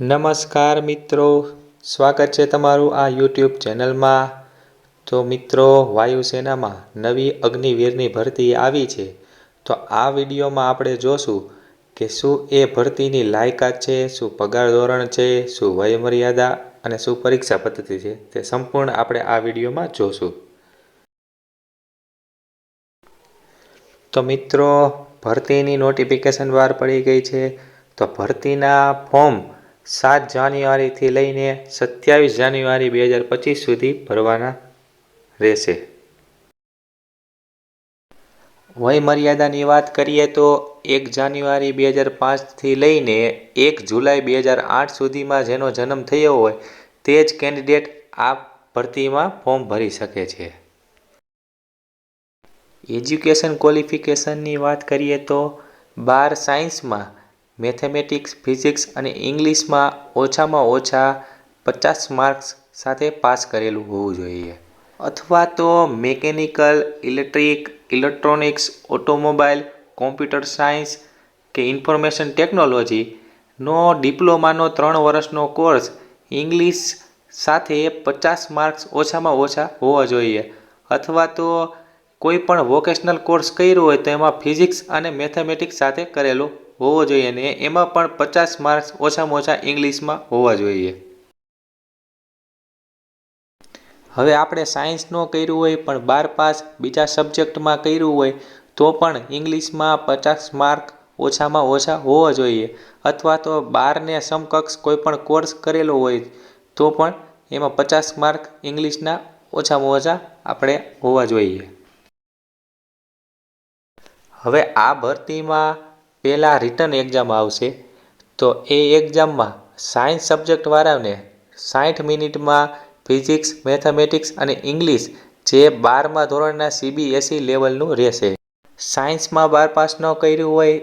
નમસ્કાર મિત્રો. સ્વાગત છે તમારું આ યુટ્યુબ ચેનલમાં. તો મિત્રો, વાયુસેનામાં નવી અગ્નિવીરની ભરતી આવી છે. તો આ વિડીયોમાં આપણે જોશું કે શું એ ભરતીની લાયકાત છે, શું પગાર ધોરણ છે, શું વયમર્યાદા અને શું પરીક્ષા પદ્ધતિ છે તે સંપૂર્ણ આપણે આ વિડીયોમાં જોશું. તો મિત્રો, ભરતીની નોટિફિકેશન બહાર પડી ગઈ છે. તો ભરતીના ફોર્મ સાત જાન્યુઆરીથી લઈને સત્યાવીસ જાન્યુઆરી બે હજાર પચીસ સુધી ભરવાના રહેશે. વયમર્યાદાની વાત કરીએ તો એક જાન્યુઆરી બે હજાર પાંચથી લઈને એક જુલાઈ બે હજાર આઠ સુધીમાં જેનો જન્મ થયો હોય તે જ કેન્ડિડેટ આ ભરતીમાં ફોર્મ ભરી શકે છે. એજ્યુકેશન ક્વોલિફિકેશનની વાત કરીએ તો બાર સાયન્સમાં મેથેમેટિક્સ, ફિઝિક્સ અને ઇંગ્લિશમાં ઓછામાં ઓછા પચાસ માર્ક્સ સાથે પાસ કરેલું હોવું જોઈએ. અથવા તો mechanical, electric, electronics, automobile, computer science કે ઇન્ફોર્મેશન ટેકનોલોજીનો ડિપ્લોમાનો ત્રણ વર્ષનો કોર્સ ઇંગ્લિશ સાથે પચાસ માર્ક્સ ઓછામાં ઓછા હોવા જોઈએ. અથવા તો કોઈ પણ વોકેશનલ કોર્સ કર્યો હોય તો એમાં ફિઝિક્સ અને મેથેમેટિક્સ સાથે કરેલો હોવો જોઈએ અને એમાં પણ પચાસ માર્ક્સ ઓછામાં ઓછા ઇંગ્લિશમાં હોવા જોઈએ. હવે આપણે સાયન્સનો કર્યું હોય પણ બાર પાસ બીજા સબ્જેક્ટમાં કર્યું હોય તો પણ ઇંગ્લિશમાં પચાસ માર્ક ઓછામાં ઓછા હોવા જોઈએ અથવા તો બારને સમકક્ષ કોઈ પણ કોર્સ કરેલો હોય તો પણ એમાં પચાસ માર્ક ઇંગ્લિશના ઓછામાં ઓછા આપણે હોવા જોઈએ. હવે આ ભરતીમાં પહેલાં રિટર્ન એક્ઝામ આવશે, તો એ એક્ઝામમાં સાયન્સ સબ્જેક્ટવાળાને સાઠ મિનિટમાં ફિઝિક્સ મેથેમેટિક્સ અને ઇંગ્લિશ જે બારમા ધોરણના સીબીએસઈ લેવલનું રહેશે. સાયન્સમાં બાર પાસ ન કર્યું હોય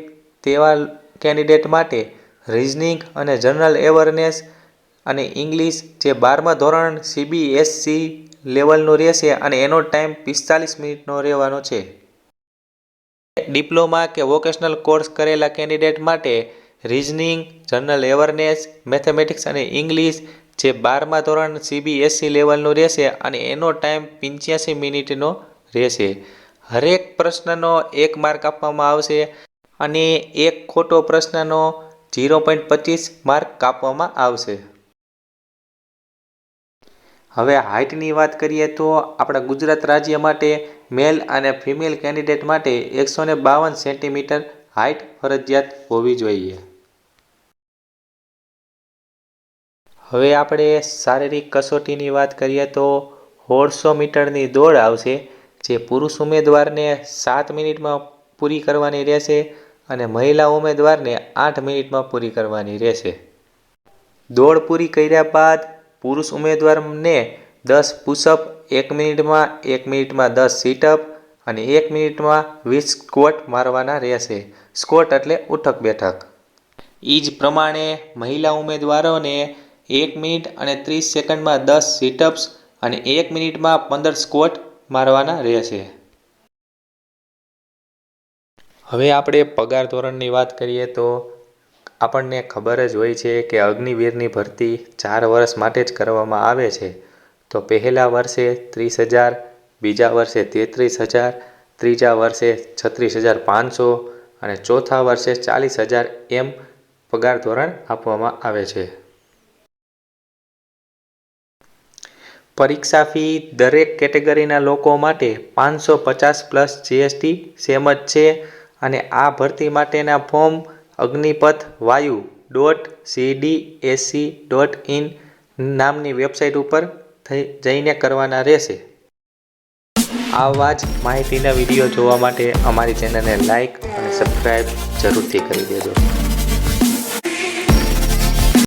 તેવા કેન્ડિડેટ માટે રિઝનિંગ અને જનરલ એવરનેસ અને ઇંગ્લિશ જે બારમા ધોરણ સીબીએસસી લેવલનું રહેશે અને એનો ટાઈમ પિસ્તાલીસ મિનિટનો રહેવાનો છે. ડિપ્લોમા કે વોકેશનલ કોર્સ કરેલા કેન્ડિડેટ માટે રિઝનિંગ, જનરલ એવરનેસ, મેથેમેટિક્સ અને ઇંગ્લિશ જે બારમા ધોરણ સીબીએસસી લેવલનું રહેશે અને એનો ટાઈમ પંચ્યાસી મિનિટનો રહેશે. હરેક પ્રશ્નનો એક માર્ક આપવામાં આવશે અને એક ખોટો પ્રશ્નનો ઝીરો પોઈન્ટ પચીસ માર્ક કાપવામાં આવશે. હવે હાઇટની વાત કરીએ તો આપણા ગુજરાત રાજ્ય માટે મેલ અને ફિમેલ કેન્ડિડેટ માટે એકસો ને બાવન સેન્ટીમીટર હાઇટ ફરજિયાત હોવી જોઈએ. હવે આપણે શારીરિક કસોટીની વાત કરીએ તો સોળસો મીટરની દોડ આવશે, જે પુરુષ ઉમેદવારને સાત મિનિટમાં પૂરી કરવાની રહેશે અને મહિલા ઉમેદવારને આઠ મિનિટમાં પૂરી કરવાની રહેશે. દોડ પૂરી કર્યા બાદ પુરુષ ઉમેદવારને દસ પુશઅપ એક મિનિટમાં એક મિનિટમાં દસ સીટઅપ અને એક મિનિટમાં વીસ સ્કોટ મારવાના રહેશે. સ્કોટ એટલે ઉઠક બેઠક. એ જ પ્રમાણે મહિલા ઉમેદવારોને એક મિનિટ અને ત્રીસ સેકન્ડમાં દસ સીટઅપ્સ અને એક મિનિટમાં પંદર સ્કોટ મારવાના રહેશે. હવે આપણે પગાર ધોરણની વાત કરીએ તો આપણને ખબર જ હોય છે કે અગ્નિવીરની ભરતી ચાર વર્ષ માટે જ કરવામાં આવે છે. તો પહેલા વર્ષે ત્રીસ હજાર, બીજા વર્ષે તેત્રીસ હજાર, ત્રીજા વર્ષે છત્રીસ હજાર પાંચસો અને ચોથા વર્ષે ચાલીસ હજાર એમ પગાર ધોરણ આપવામાં આવે છે. પરીક્ષા ફી દરેક કેટેગરીના લોકો માટે પાંચસો પચાસ પ્લસ જીએસટી સેમ જ છે અને આ ભરતી માટેના form Agnipath Vayu dot CD AC dot in નામની વેબસાઇટ ઉપર થઈ જઈને કરવાના રહેશે. આવા જ માહિતીના વીડિયો જોવા માટે અમારી ચેનલને લાઇક અને સબસ્ક્રાઈબ જરૂરથી કરી દેજો.